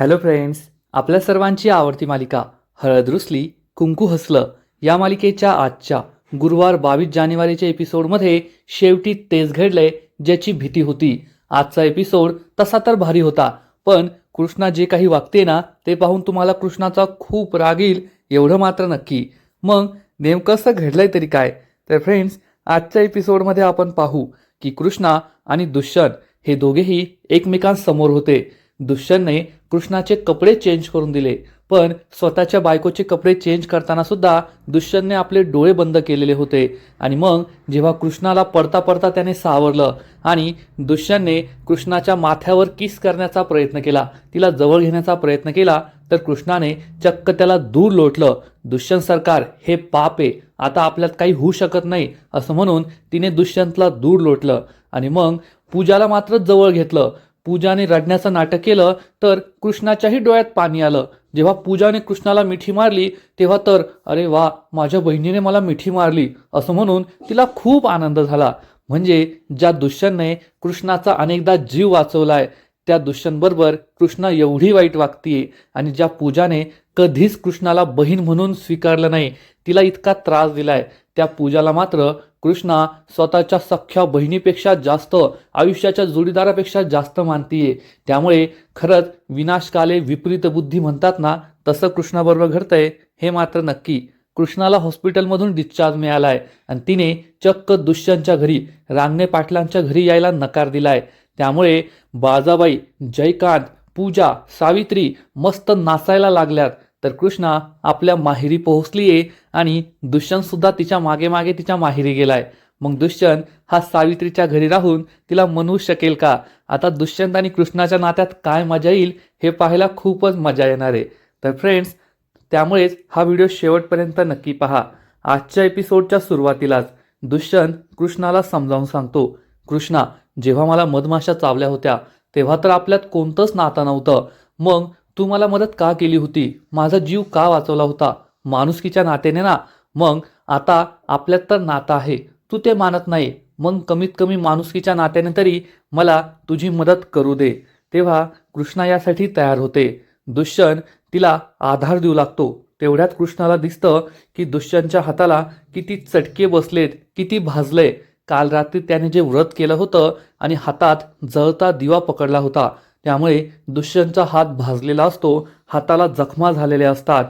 Hello friends आपल्या सर्वांची आवडती मालिका हळद रुसली कुंकू हसलं या मालिकेच्या आजच्या गुरुवार बावीस जानेवारीच्या एपिसोडमध्ये शेवटी तेच घडले ज्याची भीती होती. आजचा एपिसोड तसा तर भारी होता पण कृष्णा जे काही वागते ना ते पाहून तुम्हाला कृष्णाचा खूप राग येईल एवढं मात्र नक्की. मग नेमकं असं घडलंय तरी काय? तर फ्रेंड्स आजच्या एपिसोडमध्ये आपण पाहू की कृष्णा आणि दुष्यंत हे दोघेही एकमेकांसमोर होते. दुष्यंतने कृष्णाचे कपडे चेंज करून दिले. पण स्वतःच्या बायकोचे कपडे चेंज करताना सुद्धा दुष्यंतने आपले डोळे बंद केलेले होते. आणि मग जेव्हा कृष्णाला पडता पडता त्याने सावरलं आणि दुष्यंतने कृष्णाच्या माथ्यावर किस करण्याचा प्रयत्न केला तिला जवळ घेण्याचा प्रयत्न केला तर कृष्णाने चक्क त्याला दूर लोटलं. दुष्यंत सरकार हे पाप आहे आता आपल्यात काही होऊ शकत नाही असं म्हणून तिने दुष्यंतला दूर लोटलं. आणि मग पूजाला मात्र जवळ घेतलं. पूजाने रडण्याचं नाटक केलं तर कृष्णाच्याही डोळ्यात पाणी आलं. जेव्हा पूजाने कृष्णाला मिठी मारली तेव्हा तर अरे वा माझ्या बहिणीने मला मिठी मारली असं म्हणून तिला खूप आनंद झाला. म्हणजे ज्या दुष्यंतने कृष्णाचा अनेकदा जीव वाचवलाय त्या दुष्यंतबरोबर कृष्णा एवढी वाईट वागतीये आणि ज्या पूजाने कधीच कृष्णाला बहीण म्हणून स्वीकारलं नाही तिला इतका त्रास दिलाय त्या पूजाला मात्र कृष्णा स्वतःच्या सख्ख्या बहिणीपेक्षा जास्त आयुष्याच्या जोडीदारापेक्षा जास्त मानतीये. त्यामुळे खरंच विनाशकाले विपरीत बुद्धी म्हणतात ना तसं कृष्णाबरोबर घडतंय हे मात्र नक्की. कृष्णाला हॉस्पिटलमधून डिस्चार्ज मिळालाय आणि तिने चक्क दुष्यंतच्या घरी रांगणे पाटलांच्या घरी यायला नकार दिलाय. त्यामुळे बाजाबाई जयकांत पूजा सावित्री मस्त नाचायला लागल्यात. तर कृष्णा आपल्या माहेरी पोहोचली आहे आणि दुष्यंत सुद्धा तिच्यामागे मागे तिच्या माहेरी गेलाय. मग दुष्यंत हा सावित्रीच्या घरी राहून तिला म्हणू शकेल का? आता दुष्यंत आणि कृष्णाच्या नात्यात काय मजा येईल हे पाहायला खूपच मजा येणार आहे. तर फ्रेंड्स त्यामुळेच हा व्हिडिओ शेवटपर्यंत नक्की पहा. आजच्या एपिसोडच्या सुरुवातीलाच दुष्यंत कृष्णाला समजावून सांगतो कृष्णा जेव्हा मला मधमाशा चावल्या होत्या तेव्हा तर आपल्यात कोणतंच नातं नव्हतं. मग तू मला मदत का केली होती? माझा जीव का वाचवला होता? माणुसकीच्या नात्याने ना. मग आता आपल्यात तर नातं आहे. तू ते मानत नाही. मग कमीत कमी माणुसकीच्या नात्याने तरी मला तुझी मदत करू दे. तेव्हा कृष्णा यासाठी तयार होते. दुष्यंत तिला आधार देऊ लागतो. तेवढ्यात कृष्णाला दिसतं की दुष्यंतच्या हाताला किती चटके बसलेत किती भाजले. काल रात्री त्याने जे व्रत केलं होतं आणि हातात जळता दिवा पकडला होता त्यामुळे दुष्यंतचा हात भाजलेला असतो हाताला जखमा झालेल्या असतात.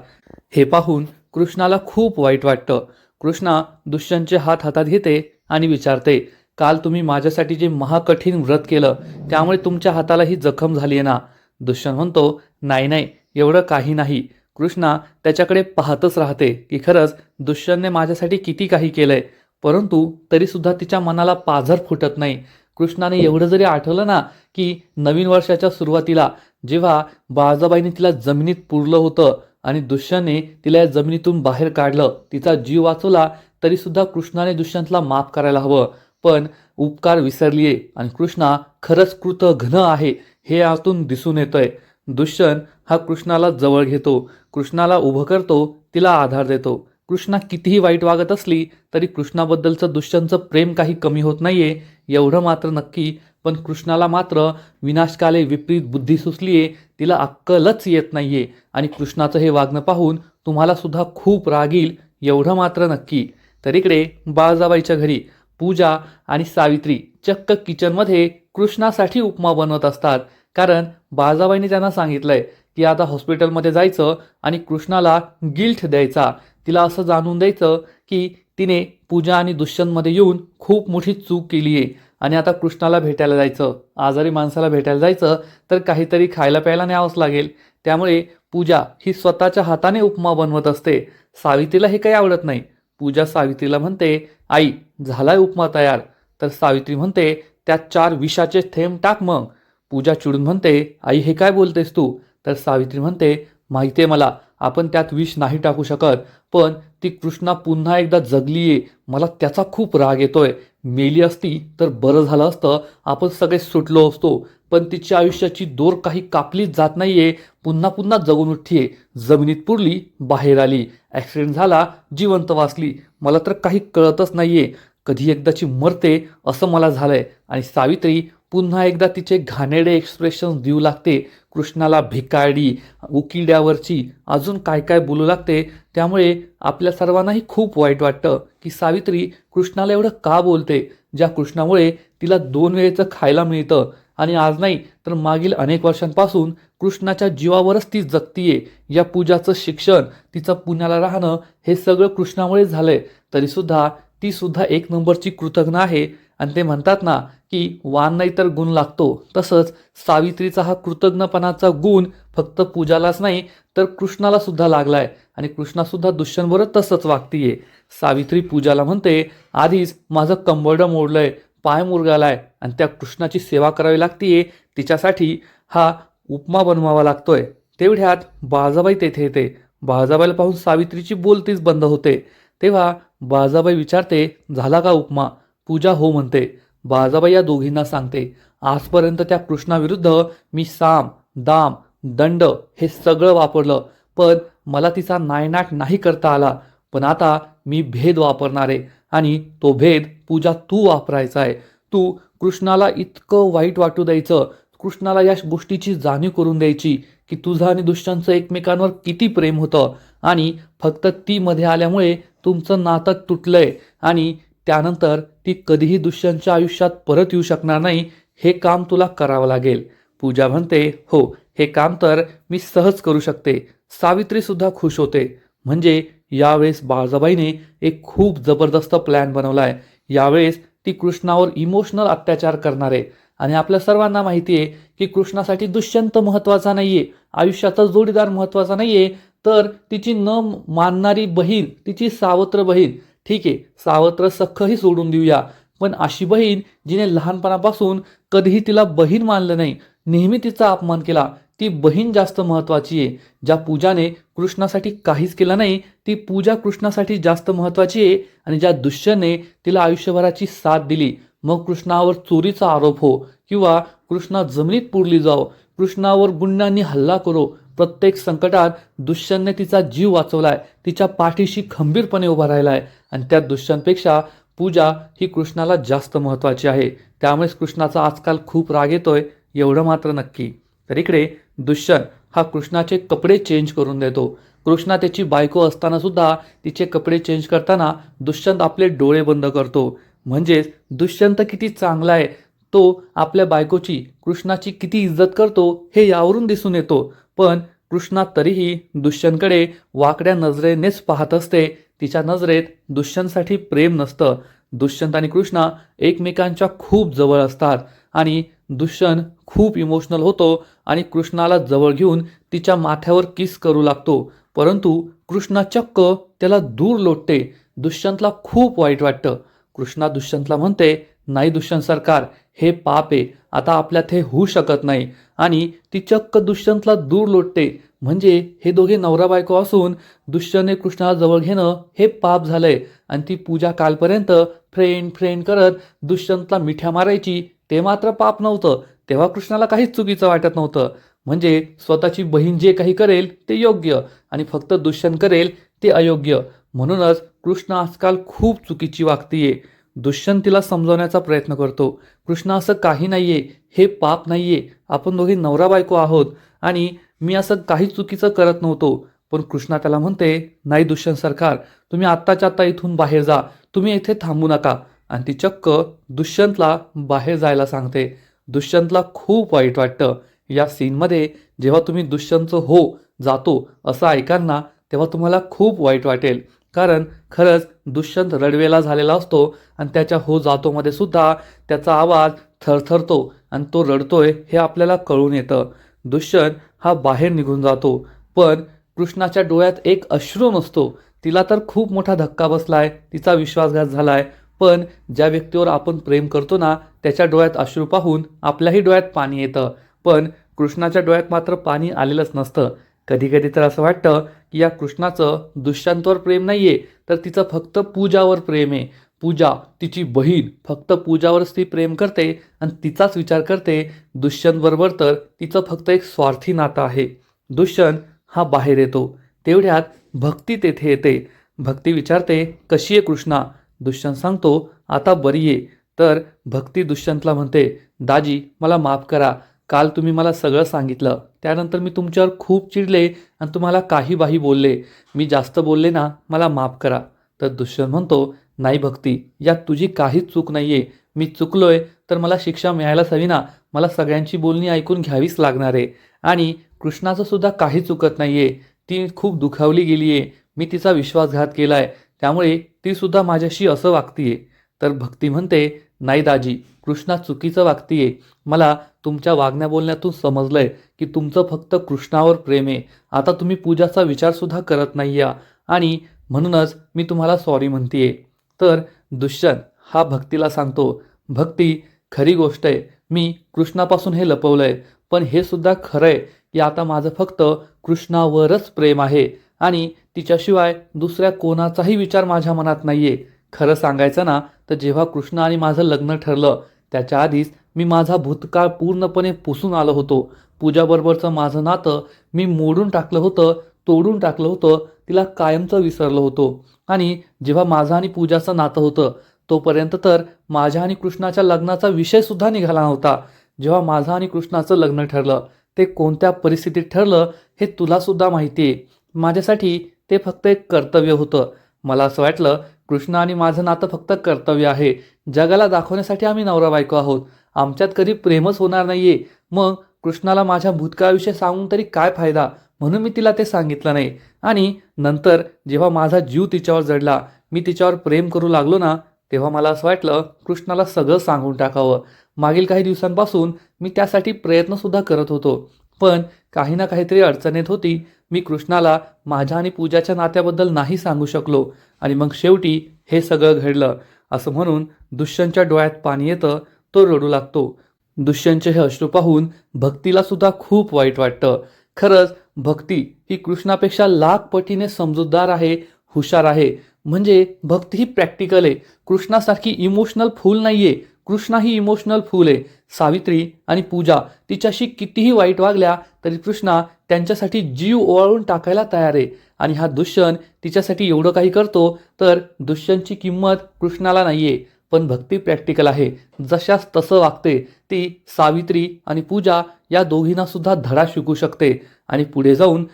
हे पाहून कृष्णाला खूप वाईट वाटतं. कृष्णा दुष्यंतचे हात हातात घेते आणि विचारते काल तुम्ही माझ्यासाठी जे महाकठीण व्रत केलं त्यामुळे तुमच्या हाताला ही जखम झाली आहे ना? दुष्यंत म्हणतो नाही नाही एवढं काही नाही. कृष्णा त्याच्याकडे पाहतच राहते की खरंच दुष्यंतने माझ्यासाठी किती काही केलंय. परंतु तरीसुद्धा तिच्या मनाला पाझर फुटत नाही. कृष्णाने एवढं जरी आठवलं ना की नवीन वर्षाच्या सुरुवातीला जेव्हा बाळजाबाईने तिला जमिनीत पुरलं होतं आणि दुष्यंतने तिला या जमिनीतून बाहेर काढलं तिचा जीव वाचवला तरीसुद्धा कृष्णाने दुष्यंतला माफ करायला हवं. पण उपकार विसरलीये आणि कृष्णा खरंच कृत घन आहे हे यातून दिसून येतंय. दुष्यंत हा कृष्णाला जवळ घेतो. कृष्णाला उभं करतो तिला आधार देतो. कृष्णा कितीही वाईट वागत असली तरी कृष्णाबद्दलचं दुष्यंतचं प्रेम काही कमी होत नाही आहे एवढं मात्र नक्की. पण कृष्णाला मात्र विनाशकाले विपरीत बुद्धी सुचली आहे तिला अक्कलच येत नाही आहे आणि कृष्णाचं हे वागणं पाहून तुम्हाला सुद्धा खूप राग येईल एवढं मात्र नक्की. तर इकडे बाळजाबाईच्या घरी पूजा आणि सावित्री चक्क किचनमध्ये कृष्णासाठी उपमा बनवत असतात. कारण बाळजाबाईने त्यांना सांगितलंय की आता हॉस्पिटलमध्ये जायचं आणि कृष्णाला गिल्ट द्यायचा. तिला असं जाणून द्यायचं की तिने पूजा आणि दुष्यंतमध्ये येऊन खूप मोठी चूक केली आहे. आणि आता कृष्णाला भेटायला जायचं आजारी माणसाला भेटायला जायचं तर काहीतरी खायला प्यायला न्यावंच लागेल. त्यामुळे पूजा ही स्वतःच्या हाताने उपमा बनवत असते. सावित्रीला हे काही आवडत नाही. पूजा सावित्रीला म्हणते आई झालाय उपमा तयार. तर सावित्री म्हणते त्यात चार विषाचे थेंब टाक मग. पूजा चिडून म्हणते आई हे काय बोलतेस तू? तर सावित्री म्हणते माहिती आहे मला आपण त्यात विष नाही टाकू शकत. पण ती कृष्णा पुन्हा एकदा जगलीये. मला त्याचा खूप राग येतोय. मेली असती तर बरं झालं असतं. आपण सगळे सुटलो असतो. पण तिच्या आयुष्याची दोर काही कापलीच जात नाहीये. पुन्हा पुन्हा जगून उठतीये जमिनीत पुरली बाहेर आली. ॲक्सिडेंट झाला जिवंत वाचली. मला तर काही कळतच नाहीये. कधी एकदाची मरते असं मला झालंय. आणि सावित्री पुन्हा एकदा तिचे घाणेडे एक्सप्रेशन देऊ लागते. कृष्णाला भिकाडी उकिड्यावरची अजून काय काय बोलू लागते त्यामुळे आपल्या सर्वांनाही खूप वाईट वाटतं की सावित्री कृष्णाला एवढं का बोलते? ज्या कृष्णामुळे तिला दोन वेळेचं खायला मिळतं आणि आज नाही तर मागील अनेक वर्षांपासून कृष्णाच्या जीवावरच ती जगतीये. या पूजाचं शिक्षण तिचं पुण्याला राहणं हे सगळं कृष्णामुळे झालंय. तरीसुद्धा ती सुद्धा एक नंबरची कृतज्ञ आहे. आणि ते म्हणतात ना की वान नाही तर गुण लागतो. तसंच सावित्रीचा हा कृतज्ञपणाचा गुण फक्त पूजालाच नाही तर कृष्णाला सुद्धा लागलाय. आणि कृष्णासुद्धा दुष्यंतबरोबर तसंच वागतीये. सावित्री पूजाला म्हणते आधीच माझं कंबरडं मोडलंय पाय मुरगालाय आणि त्या कृष्णाची सेवा करावी लागतीये. तिच्यासाठी हा उपमा बनवावा लागतोय. तेवढ्यात बाळाजाबाई तेथे येते. बाळाजाबाईला पाहून सावित्रीची बोलतीच बंद होते. तेव्हा बाळाजाबाई विचारते झाला का उपमा? पूजा हो म्हणते. बाजाबाई या दोघींना सांगते आजपर्यंत त्या कृष्णाविरुद्ध मी साम दाम दंड हे सगळं वापरलं पण मला तिचा नायनाट नाही करता आला. पण आता मी भेद वापरणार आहे आणि तो भेद पूजा तू वापरायचा आहे. तू कृष्णाला इतकं वाईट वाटू द्यायचं कृष्णाला या गोष्टीची जाणीव करून द्यायची की तुझं आणि दुष्टांचं एकमेकांवर किती प्रेम होतं आणि फक्त ती मध्ये आल्यामुळे तुमचं नातं तुटलंय आणि त्यानंतर ती कधीही दुष्यंतच्या आयुष्यात परत येऊ शकणार नाही हे काम तुला करावं लागेल. पूजा म्हणते हो हे काम तर मी सहज करू शकते. सावित्रीसुद्धा खुश होते. म्हणजे यावेळेस बाळजाबाईने एक खूप जबरदस्त प्लॅन बनवलाय. यावेळेस ती कृष्णावर इमोशनल अत्याचार करणार. आहे आणि आपल्या सर्वांना माहिती आहे की कृष्णासाठी दुष्यंत महत्त्वाचा आहे आयुष्याचा जोडीदार महत्त्वाचा आहे तर तिची न मानणारी बहीण तिची सावत्र बहीण ठीक आहे सावत्र सख्खही सोडून देऊया. पण अशी बहीण जिने लहानपणापासून कधीही तिला बहीण मानलं नाही नेहमी तिचा अपमान केला. ती बहीण जास्त महत्वाची आहे. ज्या पूजाने कृष्णासाठी काहीच केलं नाही ती पूजा कृष्णासाठी जास्त महत्वाची आहे आणि ज्या दुष्यने तिला आयुष्यभराची साथ दिली. मग कृष्णावर चोरीचा आरोप हो किंवा कृष्णा जमिनीत पुरली जाओ कृष्णावर गुंडांनी हल्ला करो. प्रत्येक संकटात दुष्यंतने तिचा जीव वाचवलाय. तिच्या पाठीशी खंबीरपणे उभा राहिलाय. आणि त्या दुष्यंतपेक्षा पूजा ही कृष्णाला जास्त महत्वाची आहे. त्यामुळेच कृष्णाचा आजकाल खूप राग येतोय. एवढं मात्र नक्की. तर इकडे दुष्यंत हा कृष्णाचे कपडे चेंज करून देतो. कृष्णा त्याची बायको असताना सुद्धा तिचे कपडे चेंज करताना दुष्यंत आपले डोळे बंद करतो. म्हणजेच दुष्यंत किती चांगला आहे तो आपल्या बायकोची कृष्णाची किती इज्जत करतो हे यावरून दिसून येतो. पण कृष्णा तरीही दुष्यंतकडे वाकड्या नजरेनेच पाहत असते. तिच्या नजरेत दुष्यंतसाठी प्रेम नसतं. दुष्यंत आणि कृष्णा एकमेकांच्या खूप जवळ असतात आणि दुष्यंत खूप इमोशनल होतो आणि कृष्णाला जवळ घेऊन तिच्या माथ्यावर किस करू लागतो. परंतु कृष्णा चक्क त्याला दूर लोटते. दुष्यंतला खूप वाईट वाटतं. कृष्णा दुष्यंतला म्हणते नाही दुष्यंत सरकार हे पाप आहे आता आपल्यात हे होऊ शकत नाही आणि ती चक्क दुष्यंतला दूर लोटते. म्हणजे हे दोघे नवरा बायको असून दुष्यने कृष्णाला जवळ घेणं हे पाप झालंय. आणि ती पूजा कालपर्यंत फ्रेंड फ्रेंड करत दुष्यंतला मिठ्या मारायची ते मात्र पाप नव्हतं. तेव्हा कृष्णाला काहीच चुकीचं वाटत नव्हतं. म्हणजे स्वतःची बहीण जे काही करेल ते योग्य आणि फक्त दुष्यंत करेल ते अयोग्य. म्हणूनच कृष्ण आजकाल खूप चुकीची वागतीये. दुष्यंत तिला समजवण्याचा प्रयत्न करतो. कृष्ण असं काही नाही आहे हे पाप नाही आहे आपण दोघे नवरा बायको आहोत आणि मी असं काही चुकीचं करत नव्हतो. पण कृष्णा त्याला म्हणते नाही दुष्यंत सरकार तुम्ही आत्ताच्या आत्ता इथून बाहेर जा. तुम्ही इथे थांबू नका. आणि ती चक्क दुष्यंतला बाहेर जायला सांगते. दुष्यंतला खूप वाईट वाटतं. या सीनमध्ये जेव्हा तुम्ही दुष्यंतचं हो जातो असं ऐकांना तेव्हा तुम्हाला खूप वाईट वाटेल. कारण खरंच दुष्यंत रडवेला झालेला असतो आणि त्याच्या हो जातोमध्ये सुद्धा त्याचा आवाज थरथरतो आणि तो रडतोय हे आपल्याला कळून येतं. दुष्यंत हा बाहेर निघून जातो. पण कृष्णाच्या डोळ्यात एक अश्रू नसतो. तिला तर खूप मोठा धक्का बसलाय तिचा विश्वासघात झालाय. पण ज्या व्यक्तीवर आपण प्रेम करतो ना त्याच्या डोळ्यात अश्रू पाहून आपल्याही डोळ्यात पाणी येतं. पण कृष्णाच्या डोळ्यात मात्र पाणी आलेलंच नसतं. कधी कधी तर असं वाटतं की या कृष्णाचं दुष्यंतवर प्रेम नाही आहे तर तिचं फक्त पूजावर प्रेम आहे. पूजा तिची बहीण फक्त पूजावरच ती प्रेम करते आणि तिचाच विचार करते. दुष्यंतबरोबर तर तिचं फक्त एक स्वार्थी नातं आहे. दुष्यंत हा बाहेर येतो. तेवढ्यात भक्ती तेथे येते. भक्ती विचारते कशी आहे कृष्णा? दुष्यंत सांगतो आता बरी आहे. तर भक्ती दुष्यंतला म्हणते दाजी मला माफ करा. काल तुम्ही मला सगळं सांगितलं. त्यानंतर मी तुमच्यावर खूप चिडले आणि तुम्हाला काही बाही बोलले. मी जास्त बोलले ना मला माफ करा. तर दुष्यंत म्हणतो नाही भक्ती यात तुझी काहीच चूक नाही आहे मी चुकलोय तर मला शिक्षा मिळायलाच हवी ना. मला सगळ्यांची बोलणी ऐकून घ्यावीच लागणार आहे. आणि कृष्णाचं सुद्धा काही चुकत नाही आहे ती खूप दुखावली गेली आहे मी तिचा विश्वासघात केला आहे त्यामुळे ती सुद्धा माझ्याशी असं वागतीये. तर भक्ती म्हणते नाही दाजी कृष्णा चुकीचं वागतीये. मला तुमच्या वागण्या बोलण्यातून समजलंय की तुमचं फक्त कृष्णावर प्रेम आहे. आता तुम्ही पूजाचा विचारसुद्धा करत नाही आणि म्हणूनच मी तुम्हाला सॉरी म्हणतीये. तर दुष्यंत हा भक्तीला सांगतो भक्ती खरी गोष्ट आहे. मी कृष्णापासून हे लपवलंय. पण हे सुद्धा खरं आहे की आता माझं फक्त कृष्णावरच प्रेम आहे. आणि तिच्याशिवाय दुसऱ्या कोणाचाही विचार माझ्या मनात नाहीये. खरं सांगायचं ना तर जेव्हा कृष्ण आणि माझं लग्न ठरलं त्याच्या आधीच मी माझा भूतकाळ पूर्णपणे पुसून आलो होतो. पूजाबरोबरचं माझं नातं मी मोडून टाकलं होतं तोडून टाकलं होतं तिला कायमचं विसरलं होतो. आणि जेव्हा माझं आणि पूजाचं नातं होतं तोपर्यंत तर माझ्या आणि कृष्णाच्या लग्नाचा विषयसुद्धा निघाला नव्हता. जेव्हा माझं आणि कृष्णाचं लग्न ठरलं ते कोणत्या परिस्थितीत ठरलं हे तुलासुद्धा माहिती आहे. माझ्यासाठी ते फक्त एक कर्तव्य होतं. मला असं वाटलं कृष्ण आणि माझं नातं फक्त कर्तव्य आहे. जगाला दाखवण्यासाठी आम्ही नवरा बायको आहोत. आमच्यात कधी प्रेमच होणार नाहीये. मग कृष्णाला माझ्या भूतकाळाविषयी सांगून तरी काय फायदा? म्हणून मी तिला ते सांगितलं नाही. आणि नंतर जेव्हा माझा जीव तिच्यावर जडला मी तिच्यावर प्रेम करू लागलो ना तेव्हा मला असं वाटलं कृष्णाला सगळं सांगून टाकावं. मागील काही दिवसांपासून मी त्यासाठी प्रयत्नसुद्धा करत होतो. पण काही ना काहीतरी अडचणीत होती. मी कृष्णाला माझ्या आणि पूजाच्या नात्याबद्दल नाही सांगू शकलो. आणि मग शेवटी हे सगळं घडलं. असं म्हणून दुष्यंतच्या डोळ्यात पाणी येतं. तो रडू लागतो. दुष्यंतचे हे अश्रू पाहून भक्तीला सुद्धा खूप वाईट वाटतं. खरंच भक्ती ही कृष्णापेक्षा लाख पटीने समजूतदार आहे हुशार आहे. म्हणजे भक्ती ही प्रॅक्टिकल आहे. कृष्णासारखी इमोशनल फूल नाहीये. कृष्णा ही इमोशनल फूल आहे. सावित्री आणि पूजा तिच्याशी कितीही वाईट वागल्या तरी कृष्णा त्यांच्यासाठी जीव ओवाळून टाकायला तयार आहे. आणि हा दुष्यंत तिच्यासाठी एवढं काही करतो तर दुष्यंतची किंमत कृष्णाला नाहीये. पण भक्ती प्रॅक्टिकल आहे. जशास तसं वागते ती सावित्री आणि पूजा या दोघींना सुद्धा धडा शिकू शकते. आणि पुढे जाऊन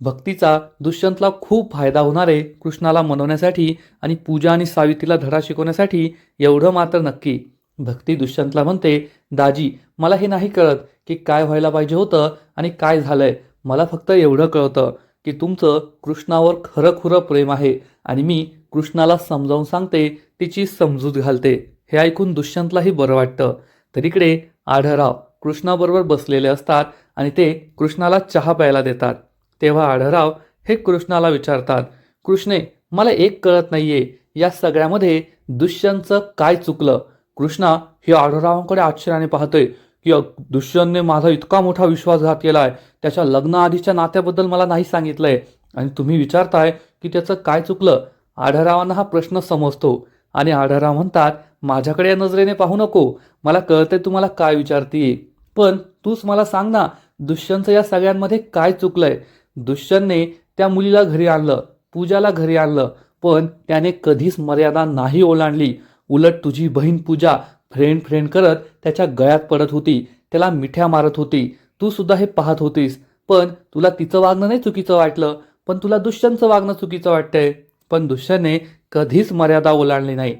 भक्तीचा दुष्यंतला खूप फायदा होणार आहे कृष्णाला मनवण्यासाठी आणि पूजा आणि सावित्रीला धडा शिकवण्यासाठी एवढं मात्र नक्की. भक्ती दुष्यंतला म्हणते दाजी मला हे नाही कळत की काय व्हायला पाहिजे होतं आणि काय झालंय. मला फक्त एवढं कळतं की तुमचं कृष्णावर खरं खुरं प्रेम आहे आणि मी कृष्णाला समजावून सांगते तिची समजूत घालते. हे ऐकून दुष्यंतलाही बरं वाटतं. तर इकडे आढराव कृष्णाबरोबर बसलेले असतात आणि ते कृष्णाला चहा प्यायला देतात. तेव्हा आढराव हे कृष्णाला विचारतात कृष्णे मला एक कळत नाहीये या सगळ्यामध्ये दुष्यंतचं काय चुकलं? कृष्णा हे आढळरावांकडे आश्चर्याने पाहतोय की दुष्यंतने माझा इतका मोठा विश्वासघात केला आहे त्याच्या लग्नाआधीच्या नात्याबद्दल मला नाही सांगितलंय. आणि तुम्ही विचारताय की त्याचं काय चुकलं? आढळरावांना हा प्रश्न समजतो. आणि आढळराव म्हणतात माझ्याकडे या नजरेने पाहू नको. मला कळते तुम्हाला काय विचारतीये पण तूच मला सांग ना दुष्यंतचं या सगळ्यांमध्ये काय चुकलंय? दुष्यंतने त्या मुलीला घरी आणलं पूजाला घरी आणलं पण त्याने कधीच मर्यादा नाही ओलांडली. उलट तुझी बहीण पूजा फ्रेंड फ्रेंड करत त्याच्या गळ्यात पडत होती त्याला मिठ्या मारत होती. तू सुद्धा हे पाहत होतीस. पण तुला तिचं वागणं नाही चुकीचं वाटलं पण तुला दुष्यंतचं वागणं चुकीचं वाटतंय. पण दुष्यंतने कधीच मर्यादा ओलांडली नाही.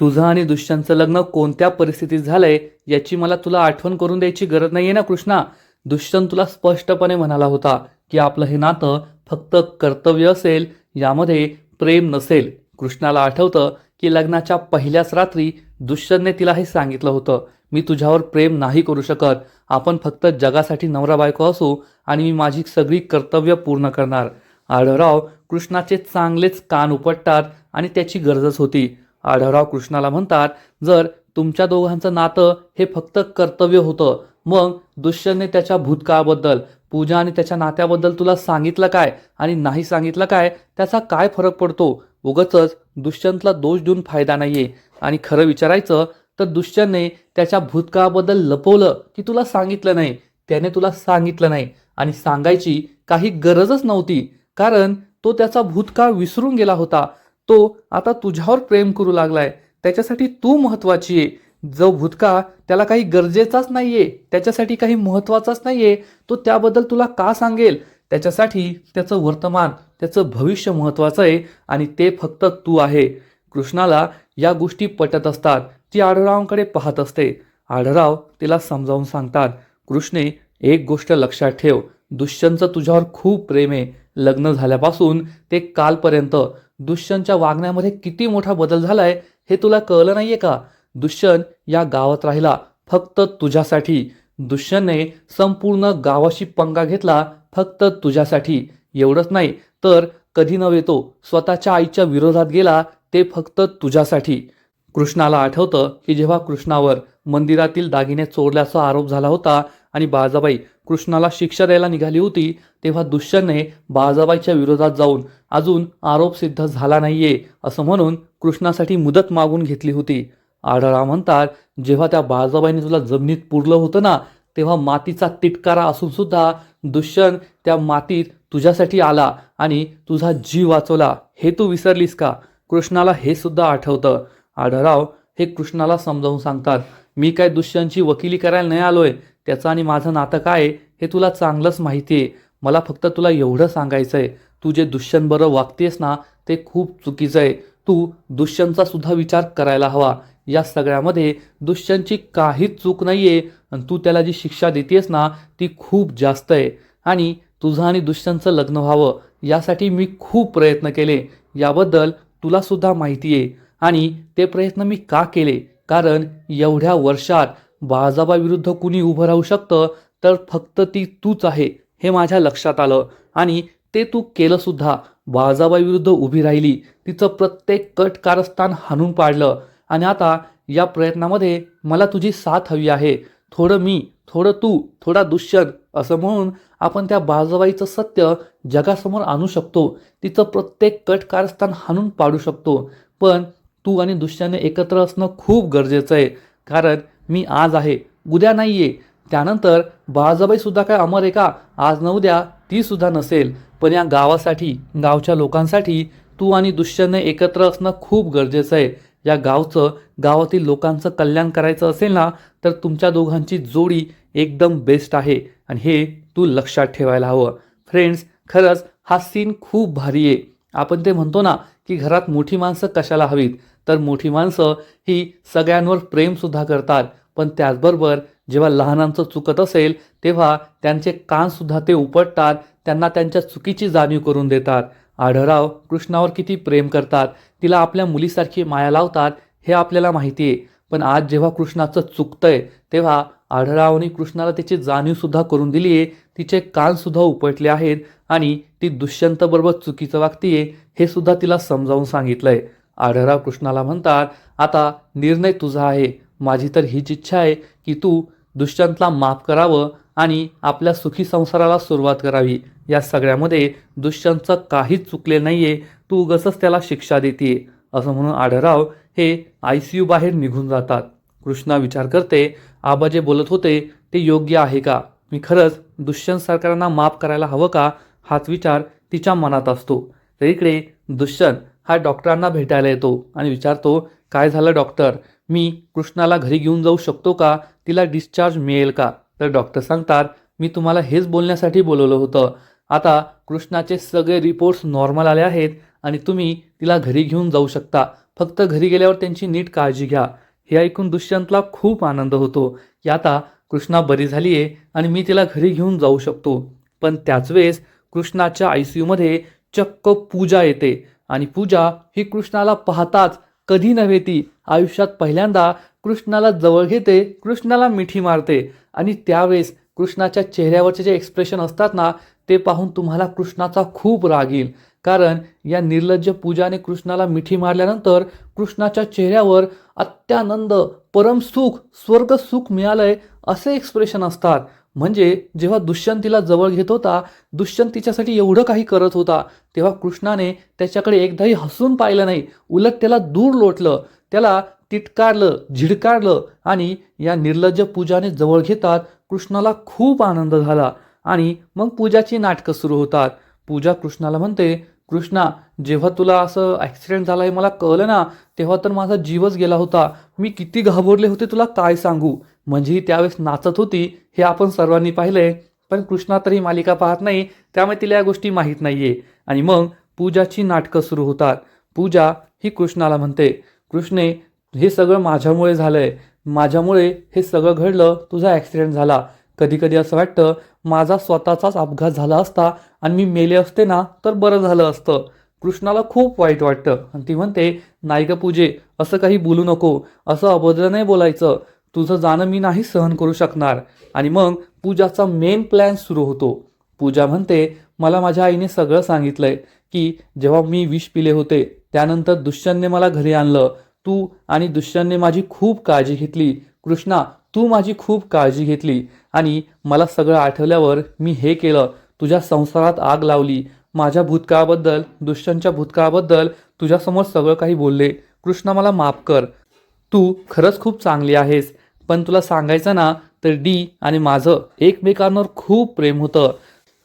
तुझं आणि दुष्यंतचं लग्न कोणत्या परिस्थितीत झालंय याची मला तुला आठवण करून द्यायची गरज नाहीये ना कृष्णा? दुष्यंत तुला स्पष्टपणे म्हणाला होता की आपलं हे नातं फक्त कर्तव्य असेल यामध्ये प्रेम नसेल. कृष्णाला आठवतं की लग्नाच्या पहिल्याच रात्री दुष्यंतने तिला हे सांगितलं होतं मी तुझ्यावर प्रेम नाही करू शकत. आपण फक्त जगासाठी नवरा बायको असू आणि मी माझी सगळी कर्तव्य पूर्ण करणार. आढळराव कृष्णाचे चांगलेच कान उपटतात आणि त्याची गरजच होती. आढळराव कृष्णाला म्हणतात जर तुमच्या दोघांचं नातं हे फक्त कर्तव्य होतं मग दुष्यने त्याच्या भूतकाळाबद्दल पूजा आणि त्याच्या नात्याबद्दल तुला सांगितलं काय आणि नाही सांगितलं काय? त्याचा काय फरक पडतो? उगच दुष्यंतला दोष देऊन फायदा नाहीये. आणि खरं विचारायचं तर दुष्यंतने त्याच्या भूतकाळाबद्दल लपवलं की तुला सांगितलं नाही. त्याने तुला सांगितलं नाही. आणि सांगायची काही गरजच नव्हती. कारण तो त्याचा भूतकाळ विसरून गेला होता. तो आता तुझ्यावर प्रेम करू लागलाय. त्याच्यासाठी तू महत्वाची आहे. जो भूतकाळ त्याला काही गरजेचाच नाहीये त्याच्यासाठी काही महत्त्वाचाच नाहीये तो त्याबद्दल तुला का सांगेल? त्याच्यासाठी त्याचं वर्तमान त्याचं भविष्य महत्त्वाचं आहे आणि ते फक्त तू आहे. कृष्णाला या गोष्टी पटत असतात. ती आढळरावांकडे पाहत असते. आढळराव तिला समजावून सांगतात कृष्णे एक गोष्ट लक्षात ठेव. दुष्यंतचं तुझ्यावर खूप प्रेम आहे. लग्न झाल्यापासून ते कालपर्यंत दुष्यंतच्या वागण्यामध्ये किती मोठा बदल झालाय हे तुला कळलं नाहीये का? दुष्यंत या गावात राहिला फक्त तुझ्यासाठी. दुष्यंतने संपूर्ण गावाशी पंगा घेतला फक्त तुझ्यासाठी. एवढंच नाही तर कधी नव्हे तो स्वतःच्या आईच्या विरोधात गेला ते फक्त तुझ्यासाठी. कृष्णाला आठवतं की जेव्हा कृष्णावर मंदिरातील दागिने चोरल्याचा आरोप झाला होता आणि बाजाबाई कृष्णाला शिक्षा द्यायला निघाली होती तेव्हा दुष्यंतने बाजाबाईच्या विरोधात जाऊन अजून आरोप सिद्ध झाला नाहीये असं म्हणून कृष्णासाठी मुदत मागून घेतली होती. आढळा म्हणतात जेव्हा त्या बाजाबाईने तुला जमिनीत पुरलं होतं ना तेव्हा मातीचा तिटकारा असून सुद्धा दुष्यंत त्या मातीत तुझ्यासाठी आला आणि तुझा जीव वाचवला. हे तू विसरलीस का? कृष्णाला हे सुद्धा आठवतं. आढळराव हे कृष्णाला समजावून सांगतात मी काय दुष्यंतची वकिली करायला नाही आलोय. त्याचं आणि माझं नातं काय आहे हे तुला चांगलंच माहिती आहे. मला फक्त तुला एवढं सांगायचं आहे तू जे दुष्यंत बरं वागतेस ना ते खूप चुकीचं आहे. तू दुष्यंतचा सुद्धा विचार करायला हवा. या सगळ्यामध्ये दुष्यंतची काहीच चूक नाही आहे आणि तू त्याला जी शिक्षा देतेस ना ती खूप जास्त आहे. आणि तुझं आणि दुष्यंतचं लग्न व्हावं यासाठी मी खूप प्रयत्न केले. याबद्दल तुलासुद्धा माहिती आहे. आणि ते प्रयत्न मी का केले? कारण एवढ्या वर्षात बाजाबाविरुद्ध कुणी उभं राहू शकतं तर फक्त ती तूच आहे हे माझ्या लक्षात आलं. आणि ते तू केलंसुद्धा. बाजाबाईविरुद्ध उभी राहिली तिचं प्रत्येक कट कारस्थान हाणून पाडलं. आणि आता या प्रयत्नामध्ये मला तुझी साथ हवी आहे. थोडं मी थोडं तू थोडा दुष्यंत असं म्हणून आपण त्या बाजाबाईचं सत्य जगासमोर आणू शकतो. तिचं प्रत्येक कट कारस्थान हाणून पाडू शकतो. पण तू आणि दुष्याने एकत्र असणं खूप गरजेचं आहे. कारण मी आज आहे. उद्या नाही आहे त्यानंतर बाळजाबाईसुद्धा काय अमर आहे का? आज न उद्या तीसुद्धा नसेल. पण या गावासाठी गावच्या लोकांसाठी तू आणि दुष्यंतने एकत्र असणं खूप गरजेचं आहे. या गावचं गावातील लोकांचं कल्याण करायचं असेल ना तर तुमच्या दोघांची जोडी एकदम बेस्ट आहे. आणि हे तू लक्षात ठेवायला हवं. फ्रेंड्स खरंच हा सीन खूप भारी आहे. आपण ते म्हणतो ना की घरात मोठी माणसं कशाला हवीत? तर मोठी माणसं ही सगळ्यांवर प्रेमसुद्धा करतात. पण त्याचबरोबर जेव्हा लहानांचं चुकत असेल तेव्हा त्यांचे कानसुद्धा ते उपटतात त्यांना त्यांच्या चुकीची जाणीव करून देतात. आढळराव कृष्णावर किती प्रेम करतात. तिला आपल्या मुलीसारखी माया लावतात हे आपल्याला माहिती आहे. पण आज जेव्हा कृष्णाचं चुकतंय तेव्हा आढळरावने कृष्णाला त्याची जाणीवसुद्धा करून दिली आहे. तिचे कानसुद्धा उपटले आहेत आणि ती दुष्यंतबरोबर चुकीचं वागतीये हे सुद्धा तिला समजावून सांगितलंय. आढळराव कृष्णाला म्हणतात आता निर्णय तुझा आहे. माझी तर हीच इच्छा आहे की तू दुष्यंतला माफ करावं आणि आपल्या सुखी संसाराला सुरुवात करावी. या सगळ्यामध्ये दुष्यंतचं काहीच चुकले नाही आहे तू उगसच त्याला शिक्षा देते. असं म्हणून आढळराव हे आय सी यू बाहेर निघून जातात. कृष्णा विचार करते आबा जे बोलत होते ते योग्य आहे का? मी खरंच दुष्यंत सरकारांना माफ करायला हवं का? हाच विचार तिच्या मनात असतो. तर इकडे दुष्यंत हा डॉक्टरांना भेटायला येतो आणि विचारतो काय झालं डॉक्टर? मी कृष्णाला घरी घेऊन जाऊ शकतो का? तिला डिस्चार्ज मिळेल का? तर डॉक्टर सांगतात मी तुम्हाला हेच बोलण्यासाठी बोलवलं होतं. आता कृष्णाचे सगळे रिपोर्ट्स नॉर्मल आले आहेत आणि तुम्ही तिला घरी घेऊन जाऊ शकता. फक्त घरी गेल्यावर त्यांची नीट काळजी घ्या. हे ऐकून दुष्यंतला खूप आनंद होतो की आता कृष्णा बरी झाली आहे आणि मी तिला घरी घेऊन जाऊ शकतो. पण त्याच वेळेस कृष्णाच्या आय सी यूमध्ये चक्क पूजा येते आणि पूजा ही कृष्णाला पाहताच कधी नव्हे ती. आयुष्यात पहिल्यांदा कृष्णाला जवळ घेते कृष्णाला मिठी मारते आणि त्यावेळेस कृष्णाच्या चेहऱ्यावरचे जे एक्सप्रेशन असतात ना ते पाहून तुम्हाला कृष्णाचा खूप राग येईल. कारण या निर्लज्ज पूजाने कृष्णाला मिठी मारल्यानंतर कृष्णाच्या चेहऱ्यावर अत्यानंद परमसुख स्वर्गसुख मिळालंय असे एक्सप्रेशन असतात. म्हणजे जेव्हा दुष्यंत तिला जवळ घेत होता दुष्यंत तिच्यासाठी एवढं काही करत होता तेव्हा कृष्णाने त्याच्याकडे एकदाही हसून पाहिलं नाही. उलट त्याला दूर लोटलं त्याला तिटकारलं झिडकारलं आणि या निर्लज्ज पूजाने जवळ घेतात कृष्णाला खूप आनंद झाला आणि मग पूजाची नाटकं सुरू होतात. पूजा कृष्णाला म्हणते कृष्णा जेव्हा तुला असं ॲक्सिडेंट झाला हे मला कळलं ना तेव्हा तर माझा जीवच गेला होता. मी किती घाबरले होते तुला काय सांगू? म्हणजे ही त्यावेळेस नाचत होती हे आपण सर्वांनी पाहिलंय. पण कृष्णा तर ही मालिका पाहत नाही त्यामुळे तिला या गोष्टी माहीत नाहीये. आणि मग पूजाची नाटकं सुरू होतात. पूजा ही कृष्णाला म्हणते कृष्णे हे सगळं माझ्यामुळे झालंय. माझ्यामुळे हे सगळं घडलं तुझा ॲक्सिडेंट झाला. कधी कधी असं वाटतं माझा स्वतःचाच अपघात झाला असता आणि मी मेले असते ना तर बरं झालं असतं. कृष्णाला खूप वाईट वाटतं. आणि ती म्हणते नाही पूजे असं काही बोलू नको. असं अभद्र नाही बोलायचं. तुझं जाणं मी नाही सहन करू शकणार. आणि मग पूजाचा मेन प्लॅन सुरू होतो. पूजा म्हणते मला माझ्या आईने सगळं सांगितलंय की जेव्हा मी विष पिले होते त्यानंतर दुष्यंतने मला घरी आणलं. तू आणि दुष्यंतने माझी खूप काळजी घेतली. कृष्णा तू माझी खूप काळजी घेतली. आणि मला सगळं आठवल्यावर मी हे केलं. तुझ्या संसारात आग लावली. माझ्या भूतकाळाबद्दल दुष्यंतच्या भूतकाळाबद्दल तुझ्यासमोर सगळं काही बोलले. कृष्णा मला माफ कर. तू खरंच खूप चांगली आहेस. पण तुला सांगायचं ना तर डी आणि माझं एकमेकांवर खूप प्रेम होतं.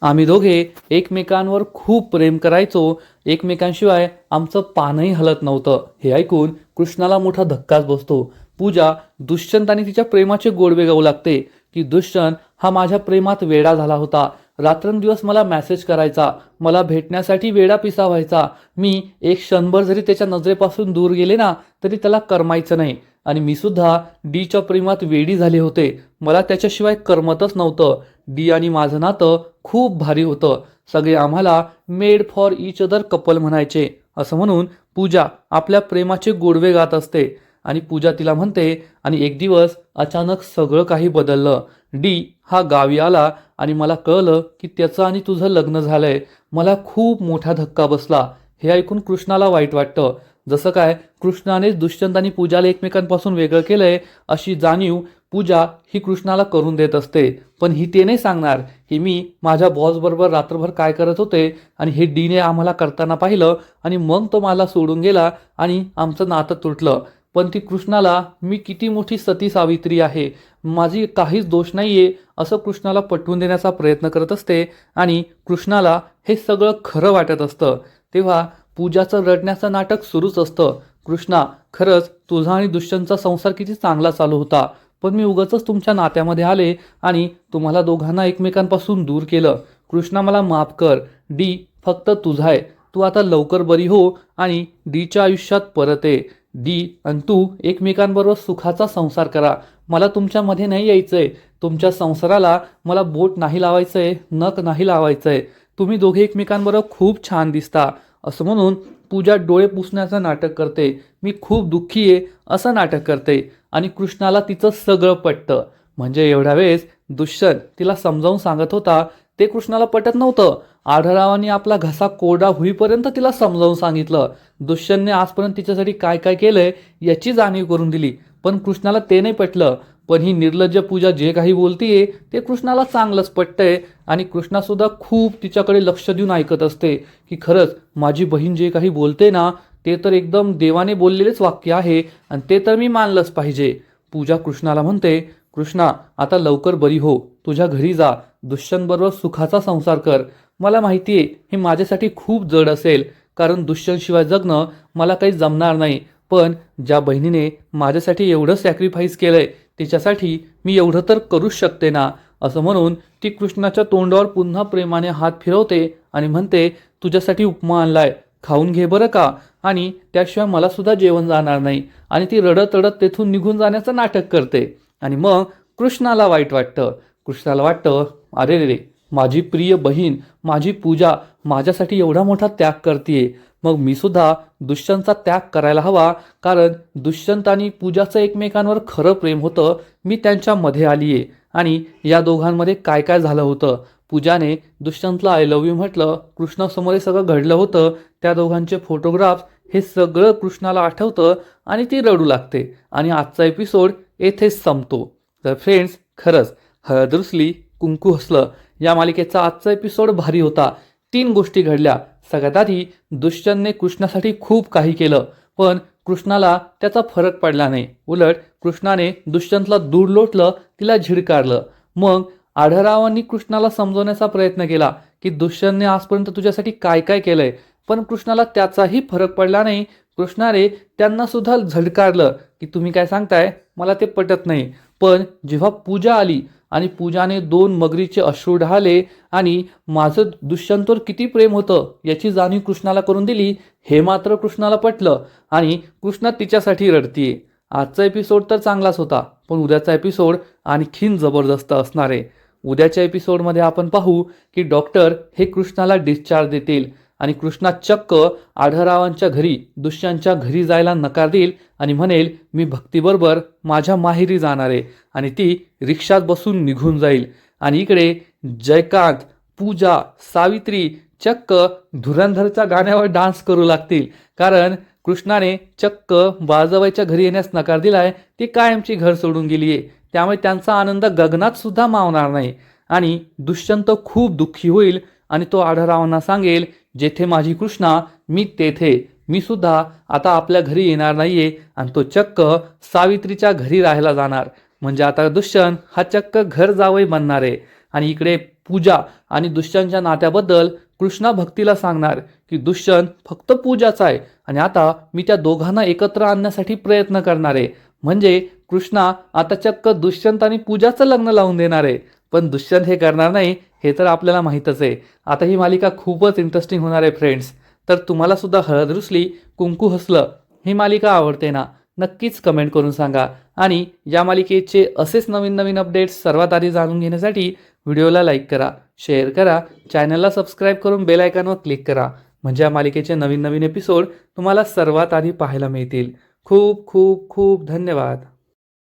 आम्ही दोघे एकमेकांवर खूप प्रेम करायचो. एकमेकांशिवाय आमचं पानही हलत नव्हतं. हे ऐकून कृष्णाला मोठा धक्काच बसतो. पूजा दुष्यंत आणि तिच्या प्रेमाचे गोडवे गाऊ लागते. की दुष्यंत हा माझ्या प्रेमात वेडा झाला होता. रात्रंदिवस मला मॅसेज करायचा. मला भेटण्यासाठी वेडा पिसा व्हायचा मी एक क्षणभर जरी त्याच्या नजरेपासून दूर गेले ना तरी त्याला करमायचं नाही. आणि मी सुद्धा डीच्या प्रेमात वेडी झाले होते. मला त्याच्याशिवाय करमतच नव्हतं. डी आणि माझं नातं खूप भारी होतं. सगळे आम्हाला made for each other couple म्हणायचे. असं म्हणून पूजा आपल्या प्रेमाचे गोडवे गात असते. आणि पूजा तिला म्हणते आणि एक दिवस अचानक सगळं काही बदललं. डी हा गावी आला आणि मला कळलं की त्याचं आणि तुझं लग्न झालंय. मला खूप मोठा धक्का बसला. हे ऐकून कृष्णाला वाईट वाटतं. जसं काय कृष्णानेच दुष्यंत आणि पूजाला एकमेकांपासून वेगळं केलंय अशी जाणीव पूजा ही कृष्णाला करून देत असते. पण ही ते नाही सांगणार की मी माझ्या बॉसबरोबर रात्रभर काय करत होते आणि हे डीने आम्हाला करताना पाहिलं आणि मग तो मला सोडून गेला आणि आमचं नातं तुटलं. पण ती कृष्णाला मी किती मोठी सती सावित्री आहे माझी काहीच दोष नाही आहे असं कृष्णाला पटवून देण्याचा प्रयत्न करत असते आणि कृष्णाला हे सगळं खरं वाटत असतं. तेव्हा पूजाचं रडण्याचं नाटक सुरूच असतं. कृष्णा खरंच तुझा आणि दुष्यंतचा संसार किती चांगला चालू होता. पण मी उगाचच तुमच्या नात्यामध्ये आले आणि तुम्हाला दोघांना एकमेकांपासून दूर केलं. कृष्णा मला माफ कर. डी फक्त तुझा आहे. तू आता लवकर बरी हो आणि डीच्या आयुष्यात परत. ये डी आणि तू एकमेकांबरोबर सुखाचा संसार करा. मला तुमच्यामध्ये नाही यायचंय. तुमच्या संसाराला मला बोट नाही लावायचंय नख नाही लावायचंय. तुम्ही दोघे एकमेकांबरोबर खूप छान दिसता. असं म्हणून पूजा डोळे पुसण्याचं नाटक करते. मी खूप दुःखी आहे असं नाटक करते. आणि कृष्णाला तिचं सगळं पटतं. म्हणजे एवढ्या वेळेस दुष्यंत तिला समजावून सांगत होता ते कृष्णाला पटत नव्हतं. आढळरावांनी आपला घसा कोरडा होईपर्यंत तिला समजावून सांगितलं. दुष्यंतने आजपर्यंत तिच्यासाठी काय काय केलंय याची जाणीव करून दिली. पण कृष्णाला ते नाही पटलं. पण ही निर्लज्ज पूजा जे काही बोलतीये ते कृष्णाला चांगलंच पटतंय. आणि कृष्णासुद्धा खूप तिच्याकडे लक्ष देऊन ऐकत असते की खरंच माझी बहीण जे काही बोलते ना ते तर एकदम देवाने बोललेलेच वाक्य आहे आणि ते तर मी मानलंच पाहिजे. पूजा कृष्णाला म्हणते कृष्णा आता लवकर बरी हो. तुझ्या घरी जा. दुष्यंतबरोबर सुखाचा संसार कर. मला माहिती आहे हे माझ्यासाठी खूप जड असेल. कारण दुष्यंतशिवाय जगणं मला काही जमणार नाही. पण ज्या बहिणीने माझ्यासाठी एवढं सॅक्रिफाईस केलंय तिच्यासाठी मी एवढं तर करूच शकते ना असं म्हणून ती कृष्णाच्या तोंडावर पुन्हा प्रेमाने हात फिरवते आणि म्हणते तुझ्यासाठी उपमा आणलाय खाऊन घे बरं का? आणि त्याशिवाय मला सुद्धा जेवण जाणार नाही. आणि ती रडत रडत तेथून निघून जाण्याचं नाटक करते. आणि मग कृष्णाला वाईट वाटतं. कृष्णाला वाटतं अरे रे रे माझी प्रिय बहीण माझी पूजा माझ्यासाठी एवढा मोठा त्याग करते मग मी सुद्धा दुष्यंतचा त्याग करायला हवा कारण दुष्यंत आणि पूजाचं एकमेकांवर खरं प्रेम होतं. मी त्यांच्यामध्ये आली आहे आणि या दोघांमध्ये काय काय झालं होतं? पूजाने दुष्यंतला आय लव्ह यू म्हटलं. कृष्णासमोर हे सगळं घडलं होतं. त्या दोघांचे फोटोग्राफ्स हे सगळं कृष्णाला आठवतं आणि ती रडू लागते. आणि आजचा एपिसोड येथेच संपतो. तर फ्रेंड्स खरंच हळद रुसली कुंकू हसलं. या मालिकेचा आजचा एपिसोड भारी होता. तीन गोष्टी घडल्या. सगळ्यात आधी दुष्यंतने कृष्णासाठी खूप काही केलं पण कृष्णाला त्याचा फरक पडला नाही. उलट कृष्णाने दुष्यंतला दूर लोटलं तिला झिडकारलं. मग आढळरावांनी कृष्णाला समजवण्याचा प्रयत्न केला की दुष्यंतने आजपर्यंत तुझ्यासाठी काय काय केलंय पण कृष्णाला त्याचाही फरक पडला नाही. कृष्णाने त्यांना सुद्धा झडकारलं की तुम्ही काय सांगताय? मला ते पटत नाही. पण जेव्हा पूजा आली आणि पूजाने दोन मगरीचे अश्रू ढाले आणि माझं दुष्यंतवर किती प्रेम होतं याची जाणीव कृष्णाला करून दिली. हे मात्र कृष्णाला पटलं आणि कृष्णा तिच्यासाठी रडतीये. आजचा एपिसोड तर चांगलाच होता पण उद्याचा एपिसोड आणखीन जबरदस्त असणार आहे. उद्याच्या एपिसोडमध्ये आपण पाहू की डॉक्टर हे कृष्णाला डिस्चार्ज देतील. आणि कृष्णा चक्क आढळरावांच्या घरी दुष्यांच्या घरी जायला नकार देईल आणि म्हणेल मी भक्तीबरोबर माझ्या माहेरी जाणार आहे. आणि ती रिक्षात बसून निघून जाईल. आणि इकडे जयकांत पूजा सावित्री चक्क धुरंधरच्या गाण्यावर डान्स करू लागतील. कारण कृष्णाने चक्क बाळजाबाईच्या घरी येण्यास नकार दिलाय ती कायमची घर सोडून गेली आहे. त्यामुळे त्यांचा आनंद गगनात सुद्धा मावणार नाही. आणि दुष्यंत खूप दुःखी होईल आणि तो आढळरावांना सांगेल जेथे माझी कृष्णा मी तेथे. मी सुद्धा आता आपल्या घरी येणार नाहीये आणि तो चक्क सावित्रीच्या घरी राहायला जाणार. म्हणजे आता दुष्यंत हा चक्क घर जावई बनणार. आहे आणि इकडे पूजा आणि दुष्यंतच्या नात्याबद्दल कृष्णा भक्तीला सांगणार की दुष्यंत फक्त पूजाचा आहे आणि आता मी त्या दोघांना एकत्र आणण्यासाठी प्रयत्न करणार. आहे म्हणजे कृष्णा आता चक्क दुष्यंत आणि पूजाचं लग्न लावून देणार. आहे पण दुष्यंत हे करणार नाही हे तर आपल्याला माहीतच आहे. आता ही मालिका खूपच इंटरेस्टिंग होणार आहे फ्रेंड्स तर तुम्हालासुद्धा हळद रुसली कुंकू हसलं ही मालिका आवडते ना नक्कीच कमेंट करून सांगा. आणि या मालिकेचे असेच नवीन नवीन अपडेट्स सर्वात आधी जाणून घेण्यासाठी व्हिडिओला लाईक करा शेअर करा चॅनलला सबस्क्राईब करून बेल आयकॉनवर क्लिक करा. म्हणजे या मालिकेचे नवीन नवीन एपिसोड तुम्हाला सर्वात आधी पाहायला मिळतील. खूप खूप खूप धन्यवाद.